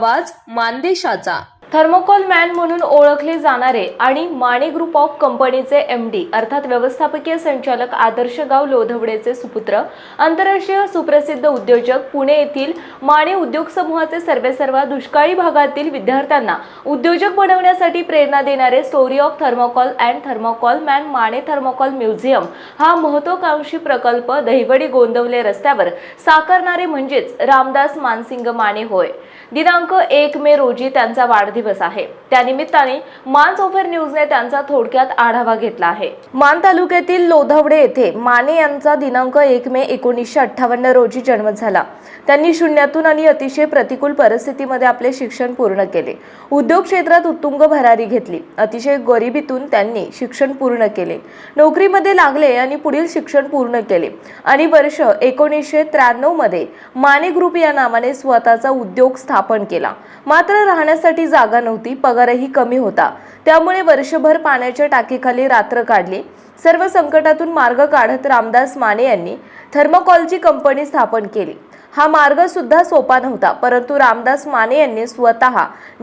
आवाज मानदेशाचा. Thermocol man म्हणून ओळखले जाणारे आणि माने ग्रुप ऑफ कंपनीचे एम डी अर्थात व्यवस्थापकीय संचालक आदर्श गाव लोधवडेचे सुपुत्र आंतरराष्ट्रीय सुप्रसिद्ध उद्योजक पुणे येथील माने उद्योग समूहाचे सर्वेसर्वा दुष्काळी भागातील विद्यार्थ्यांना उद्योजक बनवण्यासाठी प्रेरणा देणारे story of thermocol and thermocol man Mane thermocol museum हा महत्वाकांक्षी प्रकल्प दहिवडी गोंदवले रस्त्यावर साकारणारे म्हणजेच रामदास मानसिंग माने होय. दिनांक एक मे रोजी त्यांचा वाढदिवस दिवस आहे. त्यानिमित्ताने मान सोफर न्यूजने त्यांचा थोडक्यात आढावा घेतला आहे. मान तालुक्यातील लोधावडे येथे माने यांचा दिनांक एक मे एकोणीसशे अठ्ठावन्न रोजी जन्म झाला. त्यांनी शून्यातून आणि अतिशय प्रतिकूल परिस्थितीमध्ये आपले शिक्षण पूर्ण केले. उद्योग क्षेत्रात उत्तुंग भरारी घेतली. अतिशय गरिबीतून त्यांनी शिक्षण पूर्ण केले. नोकरीमध्ये लागले आणि पुढील शिक्षण पूर्ण केले. आणि वर्ष एकोणीसशे त्र्याण्णवमध्ये माने ग्रुप या नावाने स्वतःचा उद्योग स्थापन केला. मात्र राहण्यासाठी जागा नव्हती पगारही कमी होता. त्यामुळे वर्षभर पाण्याच्या टाकीखाली रात्र काढली. सर्व संकटातून मार्ग काढत रामदास माने यांनी थर्मोकॉलची कंपनी स्थापन केली. हा मार्ग सुद्धा सोपा नव्हता परंतु रामदास माने यांनी स्वतः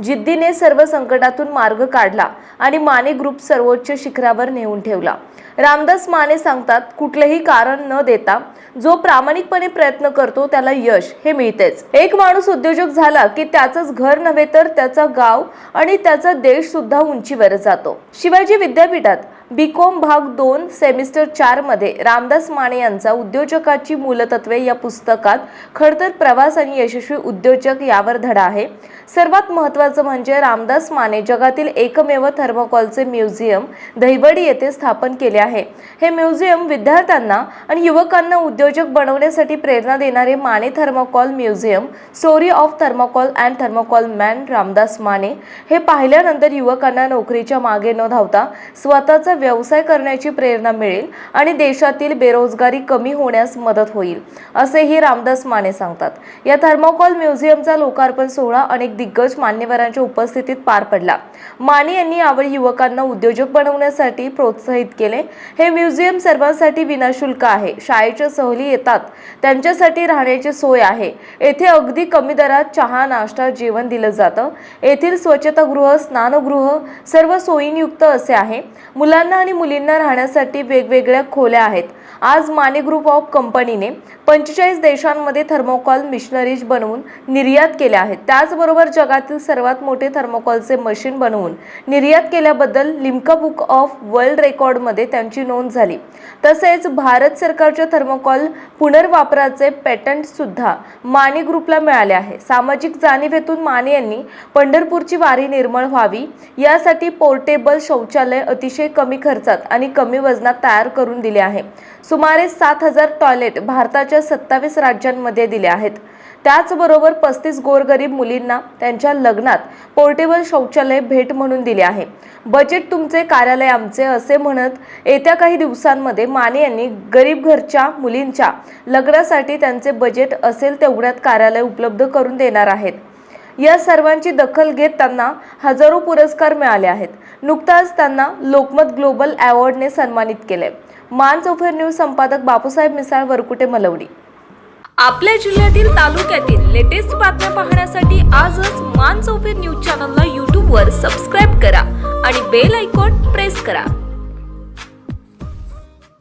जिद्दीने सर्व संकटातून मार्ग काढला आणि माने ग्रुप सर्वोच्च शिखरावर नेऊन ठेवला. रामदास माने सांगतात कुठलेही कारण न देता जो प्रामाणिकपणे प्रयत्न करतो त्याला यश हे मिळतेच. एक माणूस उद्योजक झाला की त्याचंच घर नव्हे तर त्याचा गाव आणि त्याचा देश सुद्धा उंचीवर जातो. शिवाजी विद्यापीठात बीकॉम भाग दोन सेमिस्टर चारमध्ये रामदास माने यांचा उद्योजकाची मूलतत्वे या पुस्तकात खडतर प्रवास आणि यशस्वी उद्योजक यावर धडा आहे. सर्वात महत्त्वाचं म्हणजे रामदास माने जगातील एकमेव थर्मोकॉलचे म्युझियम दहिवडी येथे स्थापन केले आहे. हे म्युझियम विद्यार्थ्यांना आणि युवकांना उद्योजक बनवण्यासाठी प्रेरणा देणारे Mane thermocol museum story of thermocol and thermocol man Ramdas Mane. हे पाहिल्यानंतर युवकांना नोकरीच्या मागे न धावता स्वतःचा व्यवसाय करण्याची प्रेरणा मिळेल आणि देशातील बेरोजगारी कमी होण्यास मदत होईल असेही रामदास माने सांगतात. या थर्मोकॉल म्युझियमचा लोकार्पण सोहळा अनेक दिग्गज मान्यवरांच्या उपस्थितीत पार पडला. माने यांनी यावेळी युवकांना उद्योजक बनवण्यासाठी प्रोत्साहित केले. हे म्युझियम सर्वांसाठी विनाशुल्क आहे. शाळेच्या सहली येतात. त्यांच्यासाठी राहण्याची सोय आहे. येथे अगदी कमी दरात चहा नाश्ता जेवण दिलं जातं. येथील स्वच्छतागृह स्नानगृह सर्व सोयींयुक्त असे आहे. मुलांना आणि मुलींना राहण्यासाठी वेगवेगळ्या खोल्या आहेत. आज माने ग्रुप ऑफ कंपनीने पंचेचाळीस देशांमध्ये थर्मोकॉल मिशनरीज बनवून निर्यात केल्या आहेत. त्याचबरोबर जगातील सर्वात मोठे थर्मोकॉलचे मशीन बनवून निर्यात केल्याबद्दल लिम्का बुक ऑफ वर्ल्ड रेकॉर्डमध्ये त्यांची नोंद झाली. तसेच भारत सरकारच्या थर्मोकॉल पुनर्वापराचे पेटंट सुद्धा माने ग्रुपला मिळाले आहे. सामाजिक जाणीवेतून माने यांनी पंढरपूरची वारी निर्मळ व्हावी यासाठी पोर्टेबल शौचालय अतिशय कमी कमी खर्चात आणि कमी वजनात तयार करून दिले आहे. सुमारे सात हजार टॉयलेट भारताच्या सत्तावीस राज्यांमध्ये दिले आहेत. त्याचबरोबर पस्तीस गोरगरीब मुलींना त्यांच्या लग्नात पोर्टेबल शौचालय भेट म्हणून दिले आहे. बजेट तुमचे कार्यालय आमचे असे म्हणत येत्या काही दिवसांमध्ये माने यांनी गरीब घरच्या मुलींच्या लग्नासाठी त्यांचे बजेट असेल तेवढ्यात कार्यालय उपलब्ध करून देणार आहेत. या सर्वांची दखल घेत त्यांना हजारो पुरस्कार मिळाले आहेत. नुकताच त्यांना लोकमत ग्लोबल अवॉर्डने सन्मानित केले. मान चौफेर न्यूज संपादक बापूसाहेब मिसाळ वरकुटे मलवडी. आपल्या जिल्ह्यातील तालुक्यातील लेटेस्ट बातम्या पाहण्यासाठी आजच मान चौफेर न्यूज चॅनलला यूट्यूबवर सबस्क्राईब करा आणि बेल आयकॉन प्रेस करा.